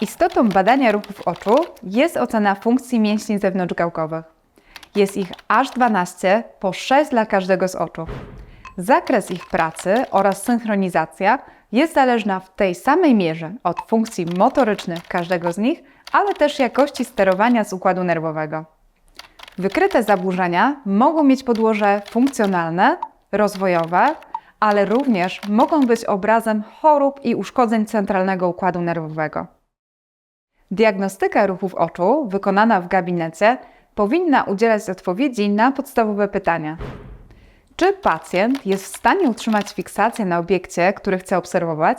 Istotą badania ruchów oczu jest ocena funkcji mięśni zewnątrzgałkowych. Jest ich aż 12, po 6 dla każdego z oczu. Zakres ich pracy oraz synchronizacja jest zależna w tej samej mierze od funkcji motorycznych każdego z nich, ale też jakości sterowania z układu nerwowego. Wykryte zaburzenia mogą mieć podłoże funkcjonalne, rozwojowe, ale również mogą być obrazem chorób i uszkodzeń centralnego układu nerwowego. Diagnostyka ruchów oczu wykonana w gabinecie powinna udzielać odpowiedzi na podstawowe pytania. Czy pacjent jest w stanie utrzymać fiksację na obiekcie, który chce obserwować?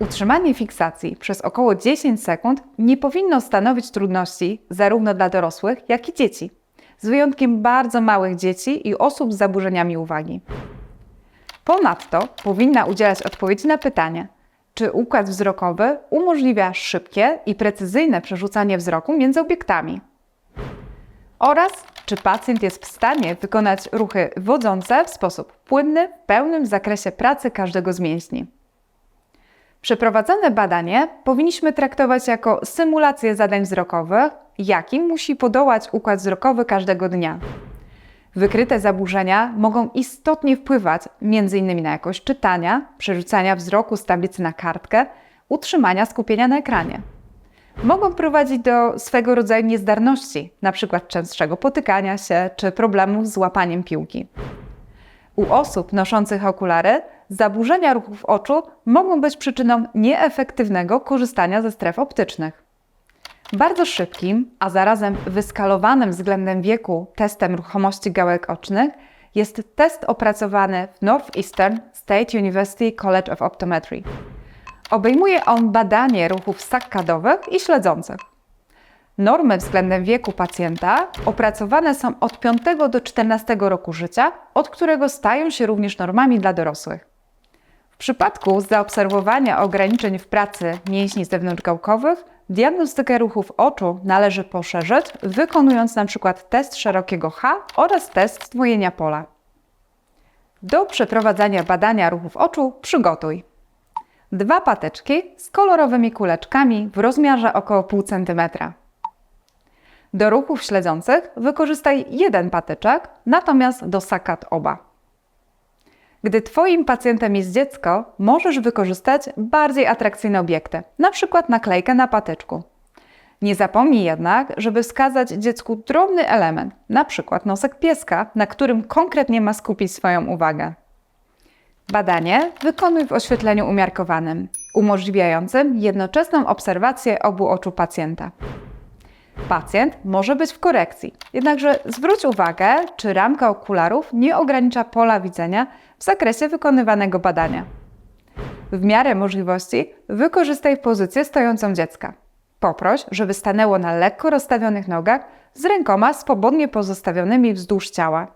Utrzymanie fiksacji przez około 10 sekund nie powinno stanowić trudności zarówno dla dorosłych, jak i dzieci, z wyjątkiem bardzo małych dzieci i osób z zaburzeniami uwagi. Ponadto powinna udzielać odpowiedzi na pytania, czy układ wzrokowy umożliwia szybkie i precyzyjne przerzucanie wzroku między obiektami oraz czy pacjent jest w stanie wykonać ruchy wodzące w sposób płynny w pełnym zakresie pracy każdego z mięśni. Przeprowadzone badanie powinniśmy traktować jako symulację zadań wzrokowych, jakim musi podołać układ wzrokowy każdego dnia. Wykryte zaburzenia mogą istotnie wpływać m.in. na jakość czytania, przerzucania wzroku z tablicy na kartkę, utrzymania skupienia na ekranie. Mogą prowadzić do swego rodzaju niezdarności, np. częstszego potykania się czy problemów z łapaniem piłki. U osób noszących okulary zaburzenia ruchów oczu mogą być przyczyną nieefektywnego korzystania ze stref optycznych. Bardzo szybkim, a zarazem wyskalowanym względem wieku testem ruchomości gałek ocznych jest test opracowany w Northeastern State University College of Optometry. Obejmuje on badanie ruchów saccadowych i śledzących. Normy względem wieku pacjenta opracowane są od 5 do 14 roku życia, od którego stają się również normami dla dorosłych. W przypadku zaobserwowania ograniczeń w pracy mięśni zewnątrzgałkowych, diagnostykę ruchów oczu należy poszerzyć, wykonując np. test szerokiego H oraz test zdwojenia pola. Do przeprowadzania badania ruchów oczu przygotuj dwa pateczki z kolorowymi kuleczkami w rozmiarze około 0,5 cm. Do ruchów śledzących wykorzystaj jeden patyczek, natomiast do sakat oba. Gdy Twoim pacjentem jest dziecko, możesz wykorzystać bardziej atrakcyjne obiekty, np. naklejkę na patyczku. Nie zapomnij jednak, żeby wskazać dziecku drobny element, np. nosek pieska, na którym konkretnie ma skupić swoją uwagę. Badanie wykonuj w oświetleniu umiarkowanym, umożliwiającym jednoczesną obserwację obu oczu pacjenta. Pacjent może być w korekcji, jednakże zwróć uwagę, czy ramka okularów nie ogranicza pola widzenia w zakresie wykonywanego badania. W miarę możliwości wykorzystaj pozycję stojącą dziecka. Poproś, żeby stanęło na lekko rozstawionych nogach z rękoma swobodnie pozostawionymi wzdłuż ciała.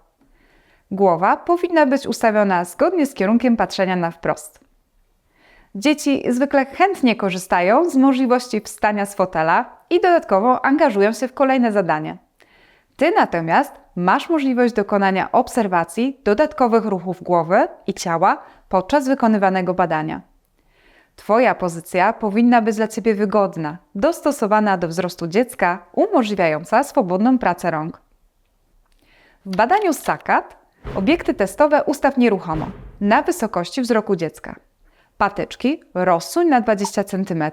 Głowa powinna być ustawiona zgodnie z kierunkiem patrzenia na wprost. Dzieci zwykle chętnie korzystają z możliwości wstania z fotela i dodatkowo angażują się w kolejne zadanie. Ty natomiast masz możliwość dokonania obserwacji dodatkowych ruchów głowy i ciała podczas wykonywanego badania. Twoja pozycja powinna być dla Ciebie wygodna, dostosowana do wzrostu dziecka, umożliwiająca swobodną pracę rąk. W badaniu SACAT obiekty testowe ustaw nieruchomo, na wysokości wzroku dziecka. Patyczki rozsuń na 20 cm,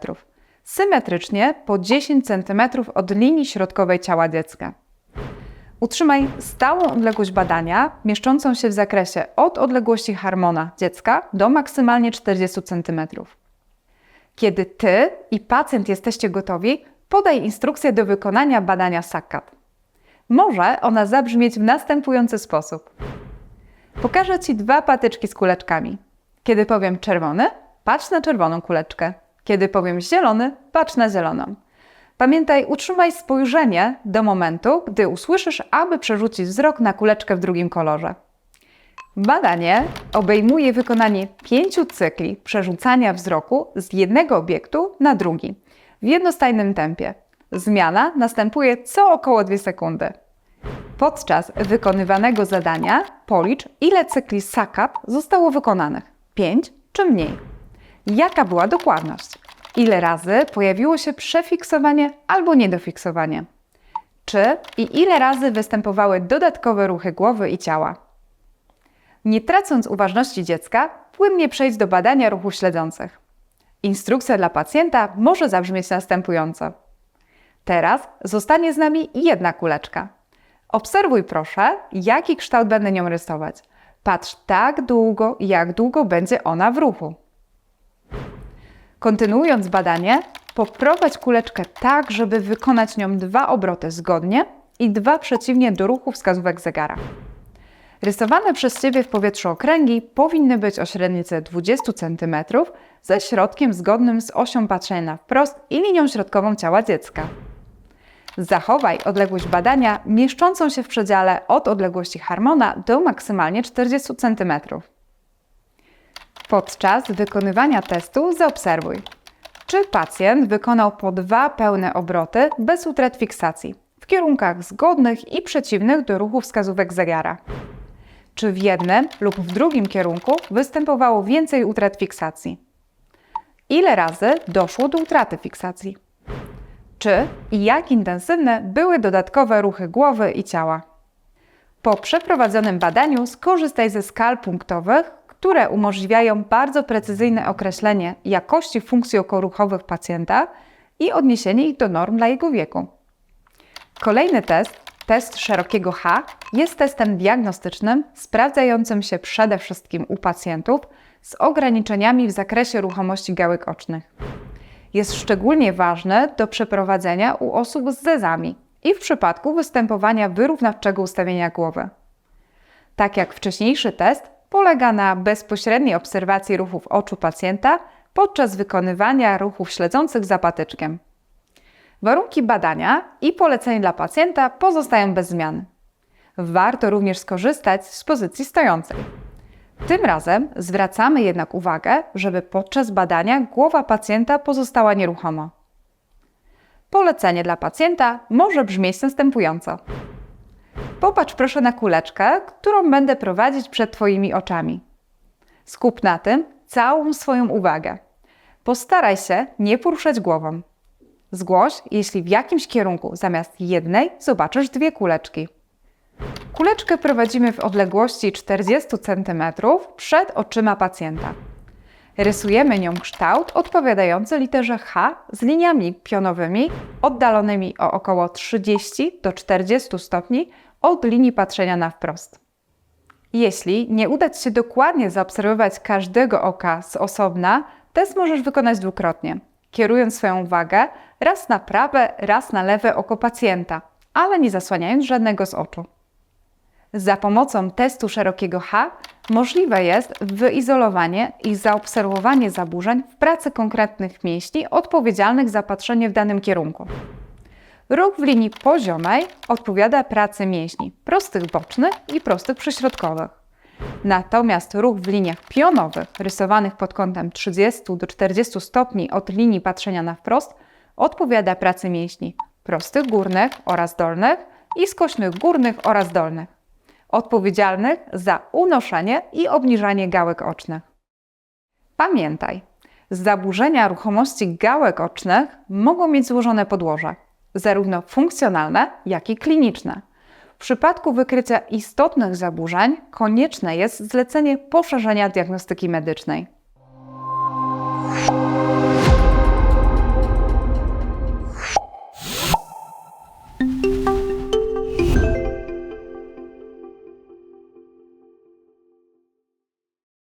symetrycznie po 10 cm od linii środkowej ciała dziecka. Utrzymaj stałą odległość badania, mieszczącą się w zakresie od odległości harmona dziecka do maksymalnie 40 cm. Kiedy Ty i pacjent jesteście gotowi, podaj instrukcję do wykonania badania SACAT. Może ona zabrzmieć w następujący sposób. Pokażę Ci dwa patyczki z kuleczkami. Kiedy powiem czerwony, patrz na czerwoną kuleczkę. Kiedy powiem zielony, patrz na zieloną. Pamiętaj, utrzymaj spojrzenie do momentu, gdy usłyszysz, aby przerzucić wzrok na kuleczkę w drugim kolorze. Badanie obejmuje wykonanie pięciu cykli przerzucania wzroku z jednego obiektu na drugi w jednostajnym tempie. Zmiana następuje co około 2 sekundy. Podczas wykonywanego zadania policz, ile cykli SACAT zostało wykonanych 5 czy mniej. Jaka była dokładność? Ile razy pojawiło się przefiksowanie albo niedofiksowanie? Czy i ile razy występowały dodatkowe ruchy głowy i ciała? Nie tracąc uważności dziecka, płynnie przejdź do badania ruchów śledzących. Instrukcja dla pacjenta może zabrzmieć następująco. Teraz zostanie z nami jedna kuleczka. Obserwuj proszę, jaki kształt będę nią rysować. Patrz tak długo, jak długo będzie ona w ruchu. Kontynuując badanie, poprowadź kuleczkę tak, żeby wykonać nią dwa obroty zgodnie i dwa przeciwnie do ruchu wskazówek zegara. Rysowane przez Ciebie w powietrzu okręgi powinny być o średnicy 20 cm ze środkiem zgodnym z osią patrzenia wprost i linią środkową ciała dziecka. Zachowaj odległość badania mieszczącą się w przedziale od odległości harmona do maksymalnie 40 cm. Podczas wykonywania testu zaobserwuj, czy pacjent wykonał po dwa pełne obroty bez utrat fiksacji w kierunkach zgodnych i przeciwnych do ruchu wskazówek zegara. Czy w jednym lub w drugim kierunku występowało więcej utrat fiksacji? Ile razy doszło do utraty fiksacji? Czy i jak intensywne były dodatkowe ruchy głowy i ciała? Po przeprowadzonym badaniu skorzystaj ze skal punktowych, które umożliwiają bardzo precyzyjne określenie jakości funkcji okoruchowych pacjenta i odniesienie ich do norm dla jego wieku. Kolejny test, test szerokiego H, jest testem diagnostycznym sprawdzającym się przede wszystkim u pacjentów z ograniczeniami w zakresie ruchomości gałek ocznych. Jest szczególnie ważny do przeprowadzenia u osób z zezami i w przypadku występowania wyrównawczego ustawienia głowy. Tak jak wcześniejszy test, polega na bezpośredniej obserwacji ruchów oczu pacjenta podczas wykonywania ruchów śledzących za patyczkiem. Warunki badania i polecenie dla pacjenta pozostają bez zmian. Warto również skorzystać z pozycji stojącej. Tym razem zwracamy jednak uwagę, żeby podczas badania głowa pacjenta pozostała nieruchoma. Polecenie dla pacjenta może brzmieć następująco. Popatrz proszę na kuleczkę, którą będę prowadzić przed Twoimi oczami. Skup na tym całą swoją uwagę. Postaraj się nie poruszać głową. Zgłoś, jeśli w jakimś kierunku zamiast jednej zobaczysz dwie kuleczki. Kuleczkę prowadzimy w odległości 40 cm przed oczyma pacjenta. Rysujemy nią kształt odpowiadający literze H z liniami pionowymi oddalonymi o około 30 do 40 stopni od linii patrzenia na wprost. Jeśli nie uda Ci się dokładnie zaobserwować każdego oka z osobna, test możesz wykonać dwukrotnie, kierując swoją uwagę raz na prawe, raz na lewe oko pacjenta, ale nie zasłaniając żadnego z oczu. Za pomocą testu szerokiego H możliwe jest wyizolowanie i zaobserwowanie zaburzeń w pracy konkretnych mięśni odpowiedzialnych za patrzenie w danym kierunku. Ruch w linii poziomej odpowiada pracy mięśni prostych bocznych i prostych przyśrodkowych. Natomiast ruch w liniach pionowych, rysowanych pod kątem 30 do 40 stopni od linii patrzenia na wprost, odpowiada pracy mięśni prostych górnych oraz dolnych i skośnych górnych oraz dolnych, odpowiedzialnych za unoszenie i obniżanie gałek ocznych. Pamiętaj, zaburzenia ruchomości gałek ocznych mogą mieć złożone podłoże zarówno funkcjonalne, jak i kliniczne. W przypadku wykrycia istotnych zaburzeń konieczne jest zlecenie poszerzenia diagnostyki medycznej.